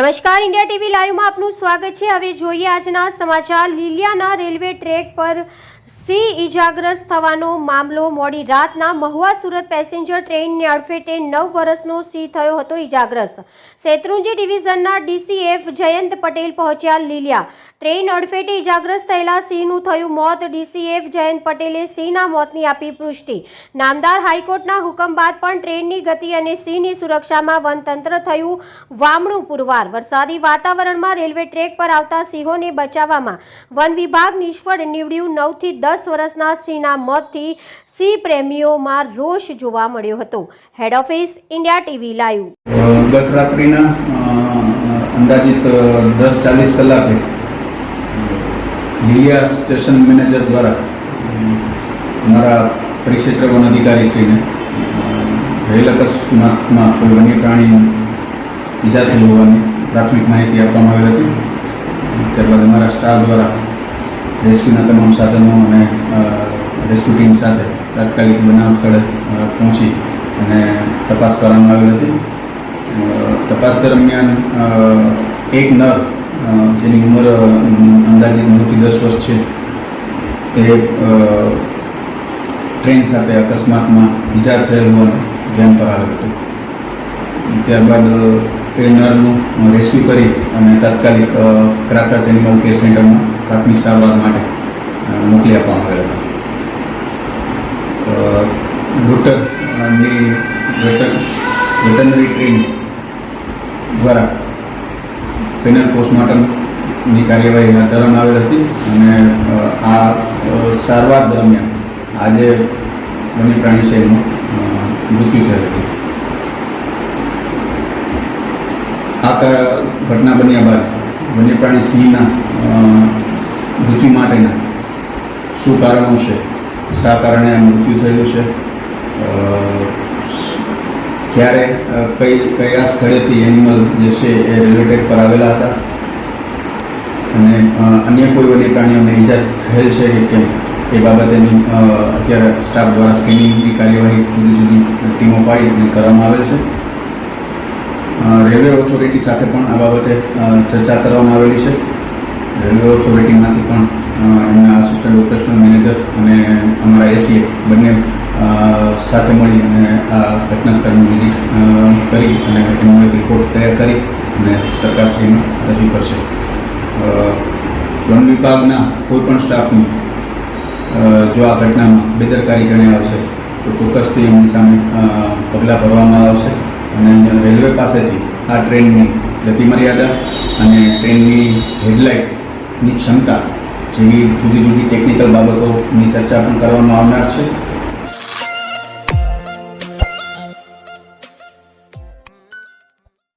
નમસ્કાર, India TV લાઈવમાં આપનું સ્વાગત છે. હવે જોઈએ આજના સમાચાર. લીલિયાના રેલવે ટ્રેક પર સિંહ ઇજાગ્રસ્ત થવાનો મામલો મોડી રાતના મહુવા સુરત પેસેન્જર ટ્રેનને અડફેટે નવ વર્ષનો સિંહ થયો હતો ઇજાગ્રસ્ત શેત્રુંજી ડિવિઝનના ડીસીએફ જયંત પટેલ પહોંચ્યા લીલિયા. ટ્રેન અડફેટે ઇજાગ્રસ્ત થયેલા સિંહનું થયું મોત. ડીસીએફ જયંત પટેલે સિંહના મોતની આપી પુષ્ટિ. નામદાર હાઈકોર્ટના હુકમ બાદ પણ ટ્રેનની ગતિ અને સિંહની સુરક્ષામાં વનતંત્ર થયું વામણું પુરવાર. વરસાદી વાતાવરણમાં રેલવે ટ્રેક પર આવતા સિંહોને બચાવવામાં વન વિભાગ નિષ્ફળ નીવડ્યું નવથી દસ વર્ષના સિંહના મોતથી સિંહ પ્રેમીઓમાં રોષ જોવા મળ્યો હતો. Head office India TV live ગત રાત્રિના અંદાજિત દસ ચાલીસ કલાકે લીલિયા સ્ટેશન મેનેજર દ્વારા અ, અમારા પરિક્ષેત્ર વન અધિકારીશ્રીને રેલ અકસ્માતમાં કોઈ વન્ય પ્રાણી ઈજા થઈ હોવાની પ્રાથમિક માહિતી આપવામાં આવી હતી. ત્યારબાદ અમારા સ્ટાફ દ્વારા રેસ્ક્યુના તમામ સાધનો અને રેસ્ક્યુ ટીમ સાથે તાત્કાલિક બનાવ સ્થળે પહોંચી અને તપાસ કરવામાં આવી હતી. તપાસ દરમિયાન એક નર જેની ઉંમર અંદાજે નવથી દસ વર્ષ છે તે ટ્રેન સાથે અકસ્માતમાં ઇજા થયેલ હોવાનું ધ્યાન પર આવ્યું હતું. ત્યારબાદ એ નરનું રેસ્ક્યુ કરી અને તાત્કાલિક ક્રાતા એનિમલ કેર સેન્ટરમાં પ્રાથમિક સારવાર માટે મોકલી આપવામાં આવેલ હતા. ડોક્ટરની વેટનરી ટ્રેન દ્વારા પેનલ પોસ્ટમોર્ટમની કાર્યવાહી હાથ ધરવામાં આવેલ હતી અને આ સારવાર દરમિયાન આજે વન્ય પ્રાણી એનું મૃત્યુ થયું હતું. આ ઘટના બન્યા બાદ વન્ય પ્રાણી સિંહના મૃત્યુ માટેના. શું કારણો છે? શા કારણે આ મૃત્યુ થયું છે? ક્યારે કઈ, કયા સ્થળેથી એનિમલ જે છે એ રેલવે ટ્રેક પર આવેલા હતા? અને અન્ય કોઈ વન્ય પ્રાણીઓને ઈજા થયેલ છે કે કેમ? એ બાબતેની અત્યારે સ્ટાફ દ્વારા સ્કેનિંગની કાર્યવાહી જુદી જુદી ટીમો પાડી અને કરવામાં આવેલ છે. રેલવે ઓથોરિટી સાથે પણ આ બાબતે ચર્ચા કરવામાં આવેલી છે. રેલવે ઓથોરિટીમાંથી પણ એમના આસિસ્ટન્ટ ઓપરેશનલ મેનેજર અને અમારા એસીએ બંને સાથે મળી અને આ ઘટના સ્થળની વિઝિટ કરી અને એનો એક રિપોર્ટ તૈયાર કરી અને સરકારશ્રીને રજૂ કરશે. વન વિભાગના કોઈ પણ સ્ટાફની જો આ ઘટનામાં બેદરકારી જણાય આવશે, તો ચોક્કસથી એમની સામે પગલાં ભરવામાં આવશે અને રેલવે પાસેથી આ ટ્રેનની ગતિમર્યાદા અને ટ્રેનની હેડલાઇટની ક્ષમતા જેવી જુદી જુદી ટેકનિકલ બાબતોની ચર્ચા પણ કરવામાં આવનાર છે.